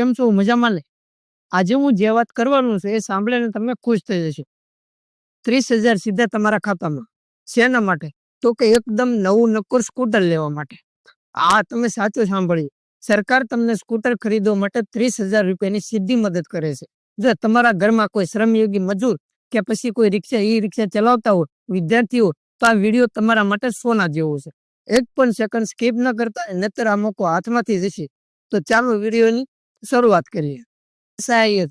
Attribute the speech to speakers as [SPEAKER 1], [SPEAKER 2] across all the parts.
[SPEAKER 1] કેમ છો? મજામાં ને? આજે હું જે વાત કરવાનું છું એ સાંભળીને તમે ખુશ થઈ જશો. ત્રીસ હજાર સીધા તમારા ખાતામાં. શેના માટે? તો કે એકદમ નવું નક્કર સ્કૂટર લેવા માટે. આ તમે સાચું સાંભળ્યું. સરકાર તમને સ્કૂટર ખરીદવા માટે ત્રીસ હજાર રૂપિયાની સીધી મદદ કરે છે. જો તમારા ઘરમાં કોઈ શ્રમયોગી મજૂર કે પછી કોઈ રિક્ષા, ઈ રિક્ષા ચલાવતા હોય, વિદ્યાર્થીઓ, તો આ વીડિયો તમારા માટે સોના જેવો છે. એક પણ સેકન્ડ સ્કીપ ન કરતા નતર આ મોકો હાથમાંથી જશે. તો ચાલો વિડીયોની શરૂઆત કરીએ. સહાયક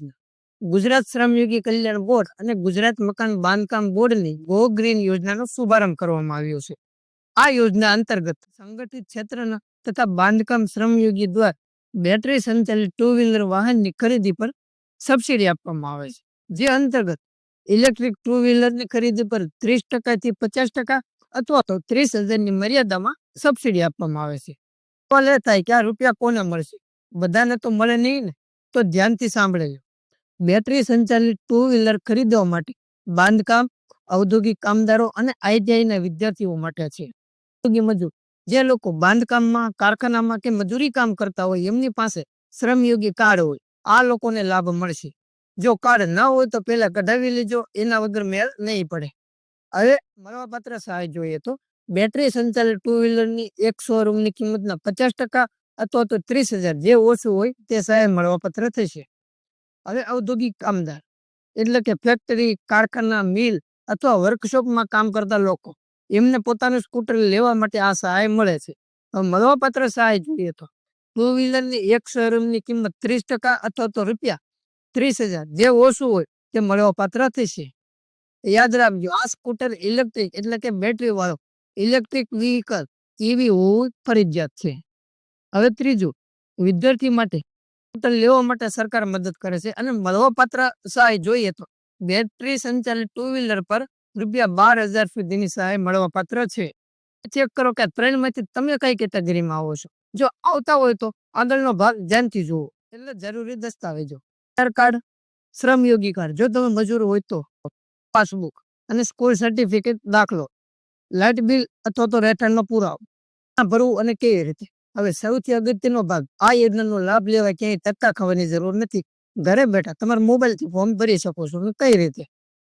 [SPEAKER 1] ગુજરાત શ્રમયોગી કલ્યાણ બોર્ડ અને ગુજરાત મકાન બાંધકામ બોર્ડની ગો ગ્રીન યોજનાનો શુભારંભ કરવામાં આવ્યો છે. આ યોજના અંતર્ગત સંગઠિત ક્ષેત્રના તથા બાંધકામ શ્રમયોગી દ્વારા બેટરી સંચાલિત ટુ વ્હીલર વાહનની ખરીદી પર સબસિડી આપવામાં આવે છે. જે અંતર્ગત ઇલેક્ટ્રિક ટુ વ્હીલરની ખરીદી પર ત્રીસ ટકાથી પચાસ ટકા અથવા તો ત્રીસ હજારની મર્યાદામાં સબસિડી આપવામાં આવે છે. સવાલ એ થાય કે આ રૂપિયા કોને મળશે? બધાને તો મળે નહીં ને, તો ધ્યાનથી સાંભળેજો. બેટરી સંચાલિત ટુ વ્હીલર ખરીદવા માટે બાંધકામ, ઔદ્યોગિક કામદારો અને આઈટીઆઈના વિદ્યાર્થીઓ માટે છે. ઔદ્યોગિક મજૂર, જે લોકો બાંધકામમાં, કારખાનામાં કે મજૂરી કામ કરતા હોય, એમની પાસે શ્રમયોગી કાર્ડ હોય, આ લોકોને લાભ મળશે. જો કાર્ડ ન હોય, તો પહેલા કઢાવી લેજો, એના વગર મેળ નહીં પડે. હવે મળવાપાત્ર સહાય જોઈએ તો, બેટરી સંચાલિત ટુ વ્હીલરની એક શોરૂમની કિંમતના પચાસ ટકા અથવા તો ત્રીસ હજાર જે ઓછું હોય તે સહાય મળવાપાત્ર થશે. હવે ઔદ્યોગિક કામદાર, એટલે કે ફેક્ટરી કારખાના મિલ અથવા વર્કશોપમાં કામ કરતા લોકો, એમને પોતાનું સ્કૂટર લેવા માટે આ સહાય મળે છે. મળવા મળવાપાત્ર સહાય જોઈએ તો ટુ વ્હીલરની એક શોરૂમની કિંમત ત્રીસ ટકા અથવા તો રૂપિયા ત્રીસ હજાર જે ઓછું હોય તે મળવાપાત્ર થશે. યાદ રાખજો, આ સ્કૂટર ઇલેક્ટ્રિક એટલે કે બેટરી વાળો ઇલેક્ટ્રિક વ્હીકલ એવી હોવું ફરજિયાત છે. હવે ત્રીજું, વિદ્યાર્થી માટે લેવા માટે સરકાર મદદ કરે છે અને મળવાપાત્ર સહાય જોઈએ તો. બેટરી સંચાલિત ટુ વ્હીલર પર રૂપિયા બાર હજાર સુધીની સહાય મળવાપાત્ર છે. ચેક કરો કે ત્રણમાંથી તમે કઈ કેટેગરીમાં આવો છો. જો આવતા હોય તો આગળનો ભાગ ધ્યાનથી જુઓ. એટલે જરૂરી દસ્તાવેજો. આધાર કાર્ડ શ્રમયોગી કાર્ડ. જો તમે મજૂર હોય તો પાસબુક અને સ્કૂલ સર્ટિફિકેટ દાખલો. લાઇટ બિલ અથવા તો રહેઠાણનો પુરાવો. ભરવું અને કેવી રીતે? હવે સૌથી અગત્યનો ભાગ, આ યોજનાનો લાભ લેવા ક્યાંય ધક્કા ખાવાની જરૂર નથી. ઘરે બેઠા તમારા મોબાઈલથી ફોર્મ ભરી શકો છો કઈ રીતે?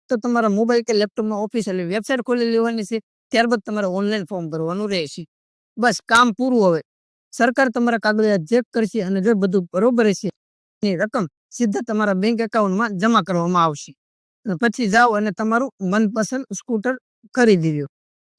[SPEAKER 1] તો તમારા મોબાઈલ કે લેપટોપમાં ઓફિશિયલી વેબસાઇટ ખોલી લેવાની છે, ત્યારબાદ તમારે ઓનલાઈન ફોર્મ ભરવાનું રહેશે. બસ, કામ પૂરું હવે. સરકાર તમારા કાગળિયાત ચેક કરશે અને જો બધું બરોબર હશે, એની રકમ સીધા તમારા બેંક એકાઉન્ટમાં જમા કરવામાં આવશે. પછી જાઓ અને તમારું મનપસંદ સ્કૂટર ખરીદી લો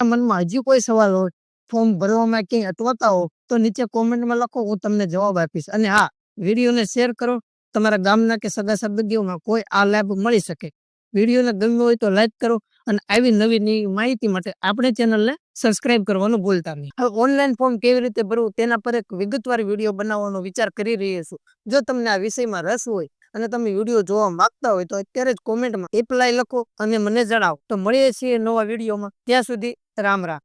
[SPEAKER 1] મનમાં હજી કોઈ સવાલ હોય ફોર્મ ભરવામાં ક્યાંય અટવાતા હો તો નીચે કોમેન્ટમાં લખો, હું તમને જવાબ આપીશ. અને હા, વિડીયોને શેર કરો. તમારા ગામના કે સગા સંબંધીઓમાં કોઈ આ લાભ મળી શકે. વિડીયોને ગમ્યો હોય તો લાઈક કરો અને આવી નવી નવી માહિતી માટે આપણે ચેનલને સબસ્ક્રાઇબ કરવાનું ભૂલતા નહીં. હવે ઓનલાઈન ફોર્મ કેવી રીતે ભરવું તેના પર એક વિગતવાર વીડિયો બનાવવાનો વિચાર કરી રહી છું. જો તમને આ વિષયમાં રસ હોય અને તમે વીડિયો જોવા માંગતા હોય તો અત્યારે જ કોમેન્ટમાં એપ્લાય લખો અને મને જણાવો. તો મળીએ છીએ નવા વિડીયોમાં. ત્યાં સુધી રામ રામ.